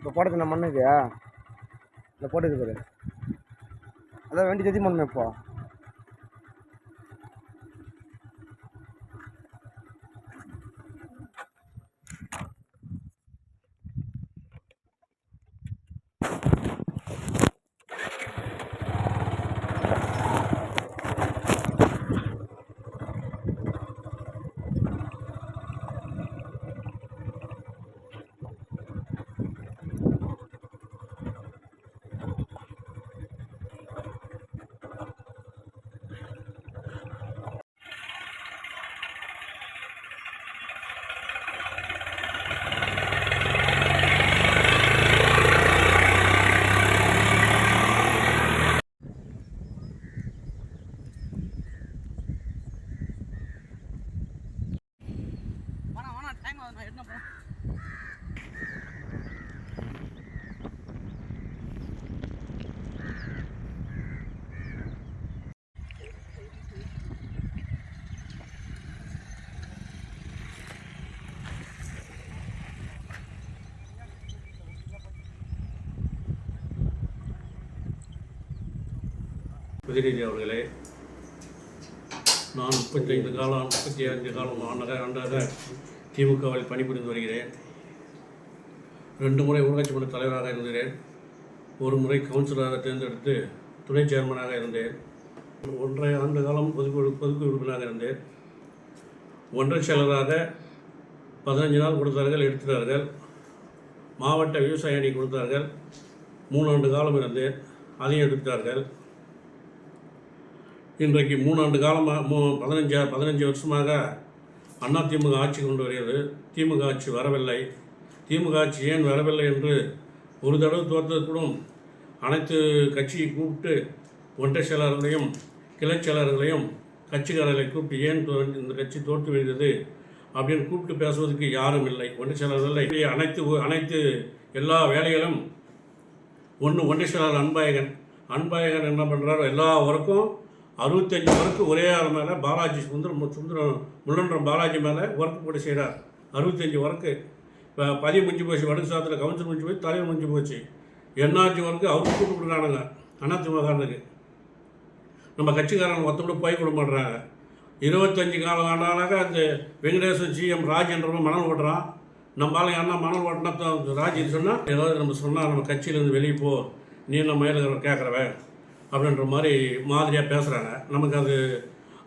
இப்போ போட்டது நம்ம மண்ணுக்கு இந்த போட்டுக்கு பாரு. அதான் வண்டி ஜதி பண்ணணும் இப்போ. டைம் ஆகுது நான் அவர்களே நான் முப்பத்தைந்து காலம் முப்பத்தி அஞ்சு காலம் ஆண்டாக ஆண்டாக திமுகவில் பணிபுரிந்து வருகிறேன். ரெண்டு முறை ஊராட்சி மன்ற தலைவராக இருந்தேன். ஒரு முறை கவுன்சிலராக தேர்ந்தெடுத்து துணை சேர்மனாக இருந்தேன். ஒன்றரை ஆண்டு காலம் பொதுக்குழு பொதுக்கு உறுப்பினராக இருந்தேன். ஒன்றை செயலராக பதினஞ்சு நாள் கொடுத்தார்கள் எடுத்தார்கள் மாவட்ட விவசாய அணி கொடுத்தார்கள். மூணாண்டு காலம் இருந்தேன் அதையும் எடுத்தார்கள் இன்றைக்கு மூணாண்டு காலமாக மூ பதினஞ்சு பதினஞ்சு வருஷமாக அண்ணா திமுக ஆட்சி கொண்டு வருகிறது. திமுக ஆட்சி வரவில்லை. திமுக ஆட்சி ஏன் வரவில்லை என்று ஒரு தடவை தோற்றது கூட அனைத்து கட்சியை கூப்பிட்டு ஒன்றை செயலாளர்களையும் கிளை செயலாளர்களையும் கட்சிக்காரர்களை கூப்பிட்டு ஏன் இந்த கட்சி தோற்று வருகிறது அப்படின்னு கூப்பிட்டு பேசுவதற்கு யாரும் இல்லை. ஒன்றை செயலாளர்கள் அனைத்து அனைத்து எல்லா வேலைகளும் ஒன்று ஒன்றை செயலாளர் அன்பாயகன் அன்பாயகன் என்ன பண்ணுறாரோ எல்லா ஒர்க்கும் அறுபத்தஞ்சு ஒர்க்கு ஒரே ஆள் மேலே பாலாஜி சுந்தரம் சுந்தரம் முள்ளன்றம் பாலாஜி மேலே ஒர்க் போட்டு செய்கிறார் அறுபத்தஞ்சு ஒர்க்கு இப்போ பதிவு முடிஞ்சு போச்சு வடக்கு சாத்தில் கவுன்சில் முடிஞ்சு போச்சு தலைவர் முடிஞ்சு போச்சு. என்னாச்சு ஒர்க்கு அவருக்கு கூட்டு கொடுக்குறானுங்க அதிமுககாரனுக்கு நம்ம கட்சிக்காரங்க ஒத்த கூட போய் கொடுக்க மாட்றாங்க இருபத்தஞ்சு காலம் ஆண்டானாக்கா அந்த வெங்கடேசன் ஜிஎம் ராஜ் என்றவங்க மணல் ஓட்டுறான். நம்ம ஆளுங்க என்ன மணல் ஓட்டினா தான் ராஜ் சொன்னால் ஏதாவது நம்ம சொன்னால் நம்ம கட்சியிலேருந்து வெளியே போ நீ நம்ம மேலே கேட்குறவன் அப்படின்ற மாதிரி மாதிரியாக பேசுகிறாங்க நமக்கு அது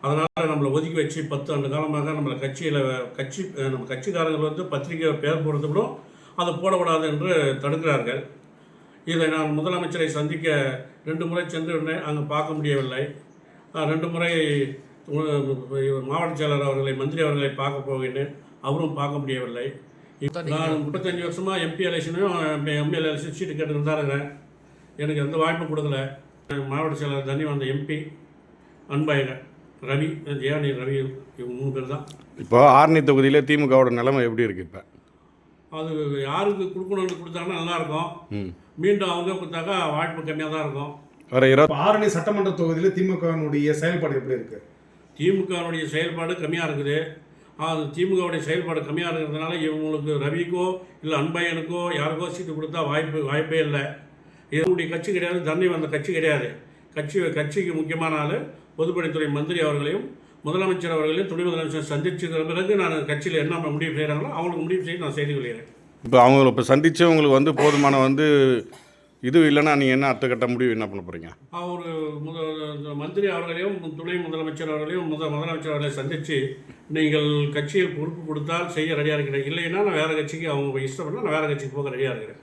அதனால் நம்மளை ஒதுக்கி வச்சு பத்து ஆண்டு காலமாக நம்மளை கட்சியில் கட்சி நம்ம கட்சிக்காரர்கள் வந்து பத்திரிக்கை பேர் போடுறது கூட அதை போடக்கூடாது என்று தடுக்கிறார்கள். இதை நான் முதலமைச்சரை சந்திக்க ரெண்டு முறை சென்றுவிட்டேன் அங்கே பார்க்க முடியவில்லை. ரெண்டு முறை மாவட்ட செயலர் அவர்களை மந்திரி அவர்களை பார்க்க போகின்றேன் அவரும் பார்க்க முடியவில்லை. நான் முப்பத்தஞ்சு வருஷமாக எம்பி எலெக்ஷனும் எம்எல்ஏ எலெக்ஷன் சீட்டு கேட்டுக்கிட்டு எனக்கு எந்த வாய்ப்பும் கொடுக்கல. மாவட்ட செயலர் தனி வந்த எம்பி அன்பாயகன் ரவி ஜெயானி ரவி இவங்க மூணு பேர் தான். இப்போ ஆர்னி தொகுதியில் திமுகவோட நிலைமை எப்படி இருக்கு இப்போ? அது யாருக்கு கொடுக்கணும்னு கொடுத்தாங்கன்னா நல்லாயிருக்கும் மீண்டும் அவங்க கொடுத்தாக்கா வாய்ப்பு கம்மியாக தான் இருக்கும். வர இருபத்தி இப்போ ஆரணி சட்டமன்ற தொகுதியில் திமுகவினுடைய செயல்பாடு எப்படி இருக்கு? திமுகவுடைய செயல்பாடு கம்மியாக இருக்குது. அது திமுகவுடைய செயல்பாடு கம்மியாக இருக்கிறதுனால இவங்களுக்கு ரவிக்கோ இல்லை அன்பையனுக்கோ யாருக்கோ சீட்டு கொடுத்தா வாய்ப்பு வாய்ப்பே இல்லை. இதனுடைய கட்சி கிடையாது தண்ணி வந்த கட்சி கிடையாது. கட்சி கட்சிக்கு முக்கியமான ஆள் பொதுப்பணித்துறை மந்திரி அவர்களையும் முதலமைச்சர் அவர்களையும் துணை முதலமைச்சர் சந்திச்சுக்கிற பிறகு நான் கட்சியில் என்ன முடிவு செய்கிறாங்களோ அவங்களுக்கு முடிவு செய்து நான் செய்து கொள்கிறேன். இப்போ அவங்கள இப்போ சந்தித்து உங்களுக்கு வந்து போதுமான வந்து இது இல்லைன்னா நீங்கள் என்ன அடுத்த கட்ட முடிவு என்ன பண்ண போகிறீங்க அவர் முத மந்திரி அவர்களையும் துணை முதலமைச்சர் அவர்களையும் முத முதலமைச்சர் அவர்களை சந்தித்து நீங்கள் கட்சியில் பொறுப்பு கொடுத்தால் செய்ய ரெடியாக இருக்கிறேன். இல்லைன்னா நான் வேறு கட்சிக்கு அவங்க இஷ்டப்பட்டா நான் வேறு கட்சிக்கு போக ரெடியாக இருக்கிறேன்.